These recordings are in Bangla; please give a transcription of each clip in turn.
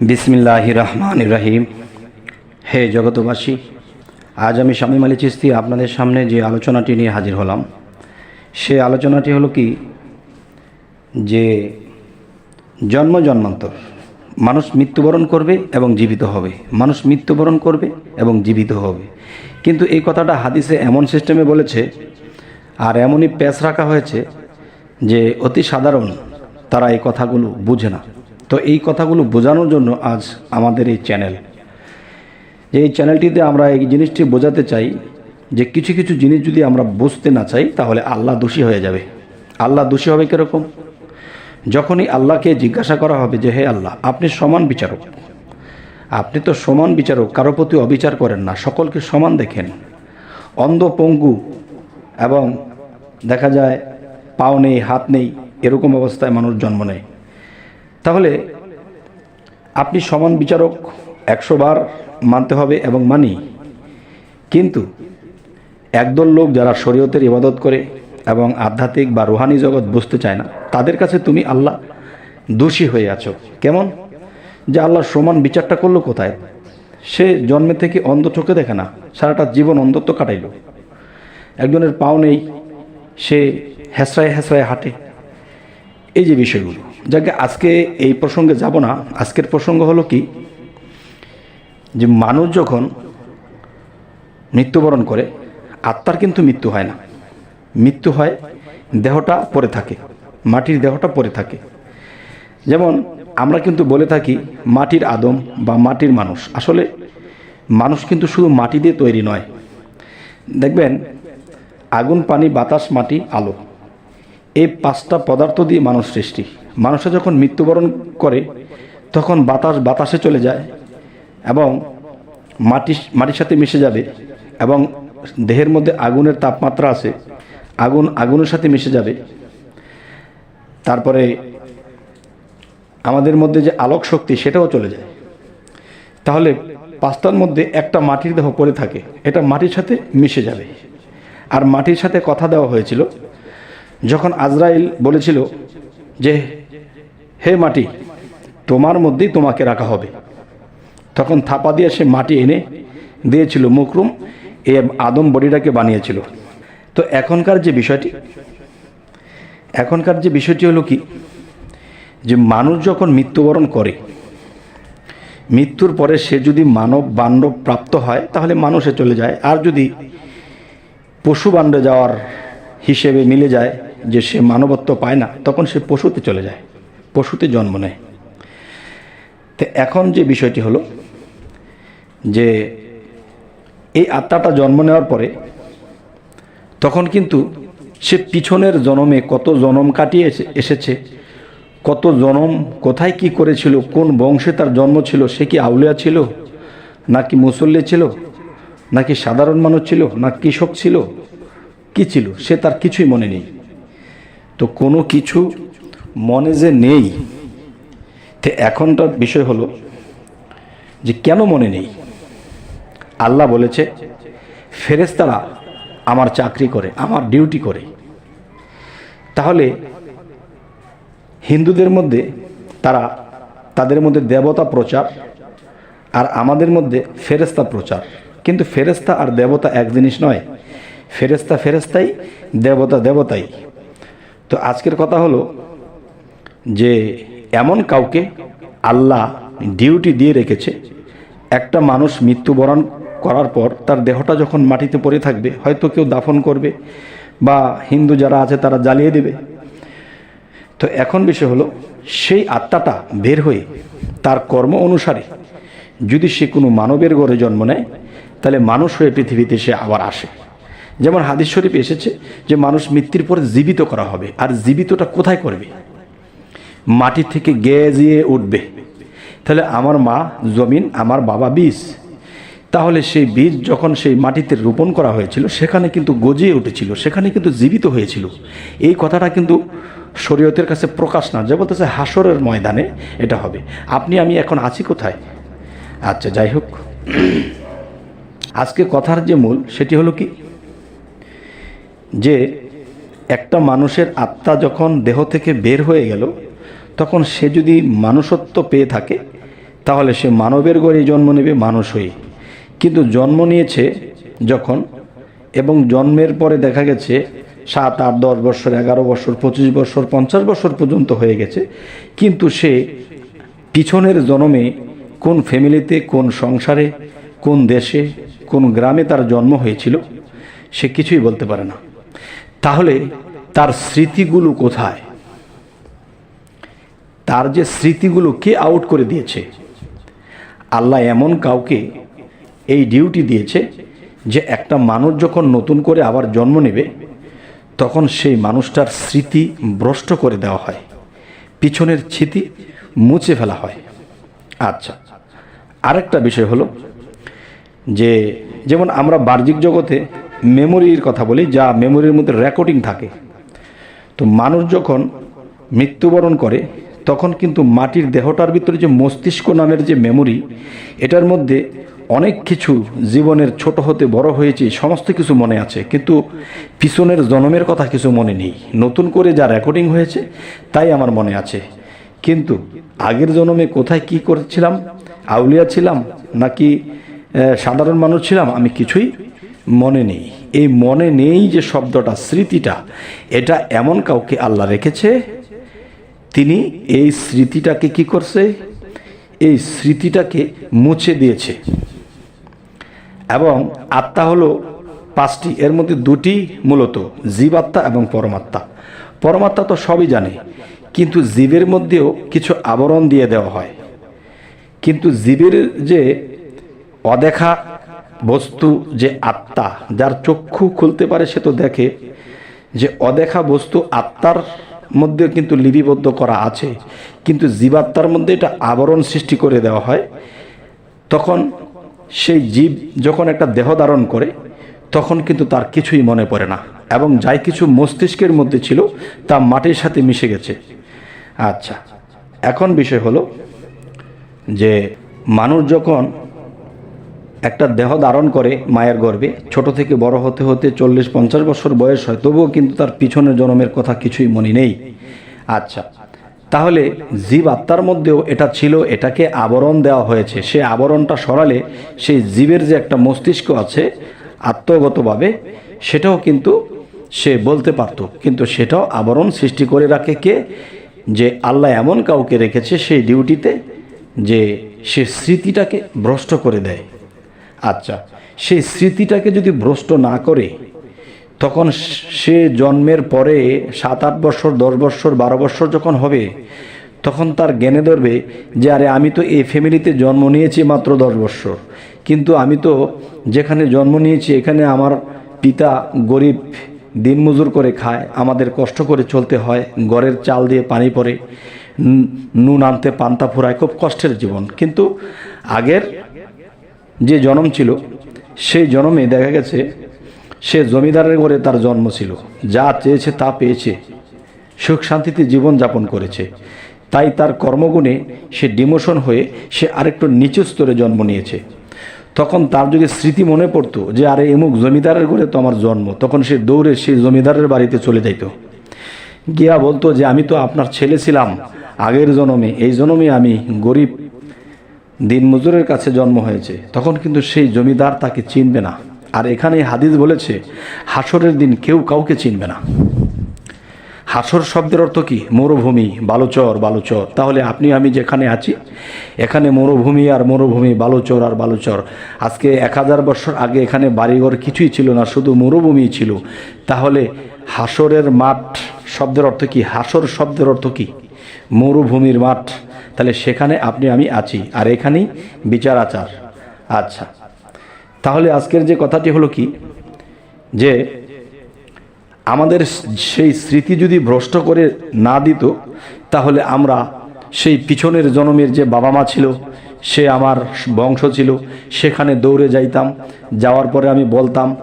বিসমিল্লাহ রহমান রাহিম। হে জগতবাসী আজ আমি স্বামী আলী চিস্তি আপনাদের সামনে যে আলোচনাটি নিয়ে হাজির হলাম, সে আলোচনাটি হলো কি? যে জন্ম জন্মান্তর, মানুষ মৃত্যুবরণ করবে এবং জীবিত হবে। মানুষ মৃত্যুবরণ করবে এবং জীবিত হবে। কিন্তু এই কথাটা হাদিসে এমন সিস্টেমে বলেছে আর এমনই প্যাচ রাখা হয়েছে যে অতি সাধারণ তারা এই কথাগুলো বুঝে না। তো এই কথাগুলো বোঝানোর জন্য আজ আমাদের এই চ্যানেল। যে এই চ্যানেলটিতে আমরা এই জিনিসটি বোঝাতে চাই যে কিছু কিছু জিনিস যদি আমরা বুঝতে না চাই, তাহলে আল্লাহ দোষী হয়ে যাবে। আল্লাহ দোষী হবে কীরকম? যখনই আল্লাহকে জিজ্ঞাসা করা হবে যে, হে আল্লাহ, আপনি সমান বিচারক। আপনি তো সমান বিচারক, কারও প্রতি অবিচার করেন না, সকলকে সমান দেখেন। অন্ধ পঙ্গু এবং দেখা যায় পাও নেই, হাত নেই, এরকম অবস্থায় মানুষ জন্ম নেয়। তাহলে আপনি সমান বিচারক একশো বার মানতে হবে এবং মানি। কিন্তু একদল লোক যারা শরীয়তের ইবাদত করে এবং আধ্যাত্মিক বা রুহানি জগৎ বুঝতে চায় না, তাদের কাছে তুমি আল্লাহ দোষী হয়ে আছো। কেমন? যে আল্লাহ সমান বিচারটা করল কোথায়? সে জন্মে থেকে অন্ধ চোখে দেখে না, সারাটা জীবন অন্ধত্ব কাটাইল। একজনের পাও নেই, সে হেসরায় হেসরায় হাঁটে। এই যে বিষয়গুলো, যাকে আজকে এই প্রসঙ্গে যাব না, আজকের প্রসঙ্গ হলো কি? যে মানুষ যখন মৃত্যুবরণ করে, আত্মার কিন্তু মৃত্যু হয় না। মৃত্যু হয় দেহটা পরে থাকে, মাটির দেহটা পরে থাকে। যেমন আমরা কিন্তু বলে থাকি, মাটির আদম বা মাটির মানুষ, আসলে মানুষ কিন্তু শুধু মাটি দিয়ে তৈরি নয়। দেখবেন, আগুন, পানি, বাতাস, মাটি, আলো। এই পাঁচটা পদার্থ দিয়ে মানুষ সৃষ্টি। মানুষে যখন মৃত্যুবরণ করে, তখন বাতাস বাতাসে চলে যায় এবং মাটি, মাটির সাথে মিশে যাবে এবং দেহের মধ্যে আগুনের তাপমাত্রা আছে, আগুন, আগুনের সাথে মিশে যাবে। তারপরে আমাদের মধ্যে যে আলোক শক্তি, সেটাও চলে যায়। তাহলে পাঁচটার মধ্যে একটা মাটির দেহ পড়ে থাকে, এটা মাটির সাথে মিশে যাবে। আর মাটির সাথে কথা দেওয়া হয়েছিল যখন আজরাইল বলেছিল যে, হে মাটি, তোমার মধ্যেই তোমাকে রাখা হবে। তখন থাপা দিয়ে সে মাটি এনে দিয়েছিল মুকরুম এ আদম বডিটাকে বানিয়েছিল। তো এখনকার যে বিষয়টি, এখনকার যে বিষয়টি হলো কি, যে মানুষ যখন মৃত্যুবরণ করে, মৃত্যুর পরে সে যদি মানব বান্ডব প্রাপ্ত হয়, তাহলে মানুষে চলে যায়। আর যদি পশু বান্ডে যাওয়ার হিসেবে মিলে যায় যে সে মানবত্ব পায় না, তখন সে পশুতে চলে যায়, পশুতে জন্ম নেয়। তো এখন যে বিষয়টি হলো যে এই আত্মাটা জন্ম নেওয়ার পরে তখন কিন্তু সে পিছনের জনমে কত জনম কাটিয়ে এসে- এসেছে, কত জনম কোথায় কি করেছিল, কোন বংশে তার জন্ম ছিল, সে কি আউলিয়া ছিল নাকি মুসল্লি ছিল নাকি সাধারণ মানুষ ছিল, না কৃষক ছিল, কি ছিল, সে তার কিছুই মনে নেই। তো কোনো কিছু মনে যে নেই, তো এখনটার বিষয় হলো যে কেন মনে নেই? আল্লাহ বলেছে ফেরেস্তারা আমার চাকরি করে, আমার ডিউটি করে। তাহলে হিন্দুদের মধ্যে তারা তাদের মধ্যে দেবতা প্রচার আর আমাদের মধ্যে ফেরেস্তা প্রচার। কিন্তু ফেরেস্তা আর দেবতা এক জিনিস নয়। ফেরেস্তা ফেরেস্তাই দেবতা দেবতাই। তো আজকের কথা হলো যে এমন কাউকে আল্লাহ ডিউটি দিয়ে রেখেছে, একটা মানুষ মৃত্যুবরণ করার পর তার দেহটা যখন মাটিতে পড়ে থাকবে, হয়তো কেউ দাফন করবে বা হিন্দু যারা আছে তারা জ্বালিয়ে দেবে। তো এখন বিষয় হলো, সেই আত্মাটা বের হয়ে তার কর্ম অনুসারে যদি সে কোনো মানবের গড়ে জন্ম নেয়, তাহলে মানুষ হয়ে পৃথিবীতে সে আবার আসে। যেমন হাদিস শরীফ এসেছে যে মানুষ মৃত্যুর পরে জীবিত করা হবে। আর জীবিতটা কোথায় করবে? মাটি থেকে গেজিয়ে উঠবে। তাহলে আমার মা জমিন, আমার বাবা বীজ। তাহলে সেই বীজ যখন সেই মাটিতে রোপণ করা হয়েছিল, সেখানে কিন্তু গজিয়ে উঠেছিল, সেখানে কিন্তু জীবিত হয়েছিল। এই কথাটা কিন্তু শরীয়তের কাছে প্রকাশ না, যে বলতেছে হাসরের ময়দানে এটা হবে। আপনি, আমি এখন আছি কোথায়? আচ্ছা যাই হোক। আজকে কথার যে মূল, সেটি হলো কি? যে একটা মানুষের আত্মা যখন দেহ থেকে বের হয়ে গেল, তখন সে যদি মানুষত্ব পেয়ে থাকে, তাহলে সে মানবের গড়ে জন্ম নেবে মানুষ হয়ে। কিন্তু জন্ম নিয়েছে যখন এবং জন্মের পরে দেখা গেছে, সাত, আট, দশ বছর, এগারো বছর, পঁচিশ বছর, পঞ্চাশ বছর পর্যন্ত হয়ে গেছে। কিন্তু সে পিছনের জন্মে কোন ফ্যামিলিতে, কোন সংসারে, কোন দেশে, কোন গ্রামে তার জন্ম হয়েছিল, সে কিছুই বলতে পারে না। তাহলে তার স্মৃতিগুলো কোথায়? তার যে স্মৃতিগুলো কে আউট করে দিয়েছে? আল্লাহ এমন কাউকে এই ডিউটি দিয়েছে যে একটা মানুষ যখন নতুন করে আবার জন্ম নেবে, তখন সেই মানুষটার স্মৃতি ভ্রষ্ট করে দেওয়া হয়। পিছনের স্মৃতি মুছে ফেলা হয়। আচ্ছা আরেকটা বিষয় হলো যে, যেমন আমরা বাহ্যিক জগতে মেমোরির কথা বলি, যা মেমোরির মধ্যে রেকর্ডিং থাকে। তো মানুষ যখন মৃত্যুবরণ করে, তখন কিন্তু মাটির দেহটার ভিতরে যে মস্তিষ্ক নামের যে মেমোরি এটার মধ্যে অনেক কিছু জীবনের ছোট হতে বড় হয়েছে, সমস্ত কিছু মনে আছে। কিন্তু পিছনের জন্মের কথা কিছু মনে নেই। নতুন করে যা রেকর্ডিং হয়েছে, তাই আমার মনে আছে। কিন্তু আগের জন্মে কোথায় কি করেছিলাম? আউলিয়া ছিলাম নাকি সাধারণ মানুষ ছিলাম? আমি কিছুই মনে নেই। এই মনে নেই যে শব্দটা, স্মৃতিটা, এটা এমন কাউকে আল্লাহ রেখেছে, তিনি এই স্মৃতিটাকে কি করছে? এই স্মৃতিটাকে মুছে দিয়েছে। এবং আত্মা হলো পাঁচটি, এর মধ্যে দুটি মূলত, জীবাত্মা এবং পরমাত্মা। পরমাত্মা তো সবই জানে, কিন্তু জীবের মধ্যেও কিছু আবরণ দিয়ে দেওয়া হয়। কিন্তু জীবের যে অদেখা বস্তু যে আত্মা, যার চক্ষু খুলতে পারে সে তো দেখে, যে অদেখা বস্তু আত্মার মধ্যে কিন্তু লিপিবদ্ধ করা আছে, কিন্তু জীবাত্মার মধ্যে এটা আবরণ সৃষ্টি করে দেওয়া হয়, তখন সেই জীব যখন একটা দেহ ধারণ করে, তখন কিন্তু তার কিছুই মনে পড়ে না, এবং যাই কিছু মস্তিষ্কের মধ্যে ছিল, তা মাটির সাথে মিশে গেছে। আচ্ছা এখন বিষয় হলো যে মানুষ যখন একটা দেহ ধারণ করে মায়ের গর্ভে। ছোট থেকে বড় হতে হতে চল্লিশ পঞ্চাশ বছর বয়স হয়, তবুও কিন্তু তার পিছনের জন্মের কথা কিছুই মনে নেই। আচ্ছা তাহলে জীব আত্মার মধ্যেও এটা ছিল, এটাকে আবরণ দেওয়া হয়েছে। সে আবরণটা সরালে সেই জীবের যে একটা মস্তিষ্ক আছে, আত্মগতভাবে, সেটাও কিন্তু সে বলতে পারতো। কিন্তু সেটাও আবরণ সৃষ্টি করে রাখে কে? যে আল্লাহ এমন কাউকে রেখেছে, সেই ডিউটিতে যে সে স্মৃতিটাকে ভ্রষ্ট করে দেয়। আচ্ছা সেই স্মৃতিটাকে যদি ভ্রষ্ট না করে, তখন সে জন্মের পরে সাত আট বছর, দশ বছর, বারো বছর যখন হবে, তখন তার জ্ঞানে ধরবে যে, আরে, আমি তো এই ফ্যামিলিতে জন্ম নিয়েছি মাত্র দশ বছর। কিন্তু আমি তো যেখানে জন্ম নিয়েছি, এখানে আমার পিতা গরিব, দিনমজুর করে খায়, আমাদের কষ্ট করে চলতে হয়, ঘরের চাল দিয়ে পানি পড়ে নুন আনতে পান্তা ফুরায়, খুব কষ্টের জীবন। কিন্তু আগের যে জন্ম ছিল, সেই জন্মে দেখা গেছে সে জমিদারের ঘরে তার জন্ম ছিল। যা চেয়েছে তা পেয়েছে। সুখ শান্তিতে জীবন যাপন করেছে। তাই তার কর্মগুণে সে ডিমোশন হয়ে সে আরেকটু নিচু স্তরে জন্ম নিয়েছে। তখন তার যদি স্মৃতি মনে পড়তো যে, আরে, এমুক জমিদারের ঘরে তো আমার জন্ম। তখন সে দৌড়ে সেই জমিদারের বাড়িতে চলে যাইত। গিয়া বলতো যে, আমি তো আপনার ছেলে ছিলাম। আগের জনমে, এই জনমে আমি গরিব দিনমজুরের কাছে জন্ম হয়েছে। তখন কিন্তু সেই জমিদার তাকে চিনবে না। আর এখানে হাদিস বলেছে, হাসরের দিন কেউ কাউকে চিনবে না। হাসর শব্দের অর্থ কি? মরুভূমি, বালুচর বালুচর। তাহলে আপনি, আমি যেখানে আছি, এখানে মরুভূমি আর মরুভূমি, বালুচর আর বালুচর। আজকে এক হাজার বছর আগে এখানে বাড়িঘর কিছুই ছিল না, শুধু মরুভূমি ছিল। তাহলে হাসরের মাঠ শব্দের অর্থ কি? হাসর শব্দের অর্থ কি? মরুভূমির মাঠ। তাহলে সেখানে আপনি, আমি আছি। আর এখানেই বিচার আচার আচ্ছা। তাহলে আজকের যে কথাটি হলো কি? যে আমাদের সেই স্মৃতি যদি ভ্রষ্ট করে না দিত, তাহলে আমরা সেই পিছনের জন্মের যে বাবা মা ছিল, সে আমার বংশ ছিল, সেখানে দৌড়ে যাইতাম। যাওয়ার পরে আমি বলতাম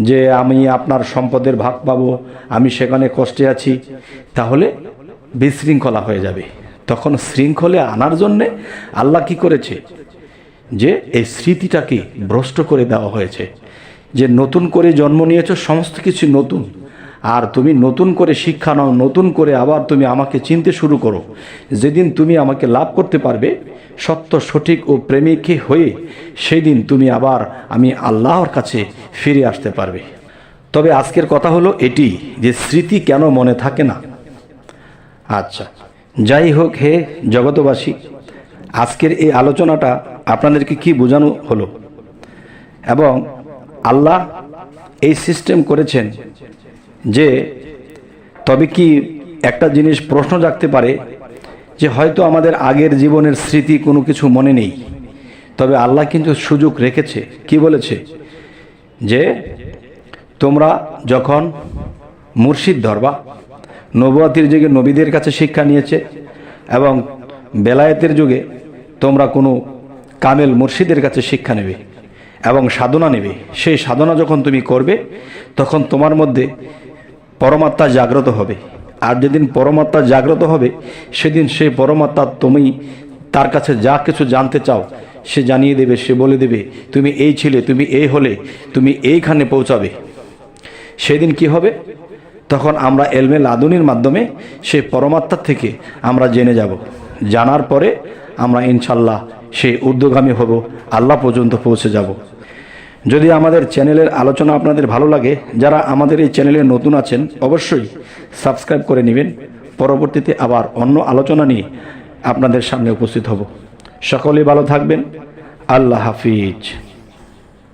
যে, আমি আপনার সম্পদের ভাগ পাবো, আমি সেখানে কষ্টে আছি। তাহলে বিশৃঙ্খলা হয়ে যাবে। তখন শৃঙ্খলে আনার জন্যে আল্লাহ কি করেছে? যে এই স্মৃতিটাকে ভ্রষ্ট করে দেওয়া হয়েছে। যে নতুন করে জন্ম নিয়েছ, সমস্ত কিছু নতুন। আর তুমি নতুন করে শিক্ষা নাও, নতুন করে আবার তুমি আমাকে চিনতে শুরু করো। যেদিন তুমি আমাকে লাভ করতে পারবে, সত্য, সঠিক ও প্রেমিক হয়ে সেই দিন তুমি আবার আমি আল্লাহর কাছে ফিরে আসতে পারবে। তবে আজকের কথা হলো এটি, যে স্মৃতি কেন মনে থাকে না? আচ্ছা। যাই হোক হে জগতবাসী, আজকের এই আলোচনাটা আপনাদেরকে কি বোঝানো হলো? এবং আল্লাহ এই সিস্টেম করেছেন যে তবে কি একটা জিনিস প্রশ্ন জাগতে পারে যে হয়তো আমাদের আগের জীবনের স্মৃতি কোনো কিছু মনে নেই, তবে আল্লাহ কিন্তু সুযোগ রেখেছে। কি বলেছে? যে তোমরা যখন মুর্শিদ ধরবা নবুয়াতির যুগে নবীদের কাছে শিক্ষা নিয়েছে এবং বেলায়েতের যুগে তোমরা কোনো কামেল মুর্শিদের কাছে শিক্ষা নেবে এবং সাধনা নেবে। সেই সাধনা যখন তুমি করবে, তখন তোমার মধ্যে পরমাত্মা জাগ্রত হবে। আর যেদিন পরমাত্মা জাগ্রত হবে, সেদিন সেই পরমাত্মা তুমি তার কাছে যা কিছু জানতে চাও, সে জানিয়ে দেবে, সে বলে দেবে, তুমি এই ছিলে, তুমি এই হলে, তুমি এইখানে পৌঁছাবে। সেদিন কি হবে? তখন আমরা এলমে লাদুনির মাধ্যমে সেই পরমাত্মার থেকে আমরা জেনে যাব। জানার পরে আমরা ইনশাল্লাহ সেই ঊর্ধ্বগামী হব, আল্লাহ পর্যন্ত পৌঁছে যাব। যদি আমাদের চ্যানেলের আলোচনা আপনাদের ভালো লাগে, যারা আমাদের এই চ্যানেলে নতুন আছেন, অবশ্যই সাবস্ক্রাইব করে নেবেন। পরবর্তীতে আবার অন্য আলোচনা নিয়ে আপনাদের সামনে উপস্থিত হব। সকলে ভালো থাকবেন। আল্লাহ হাফিজ।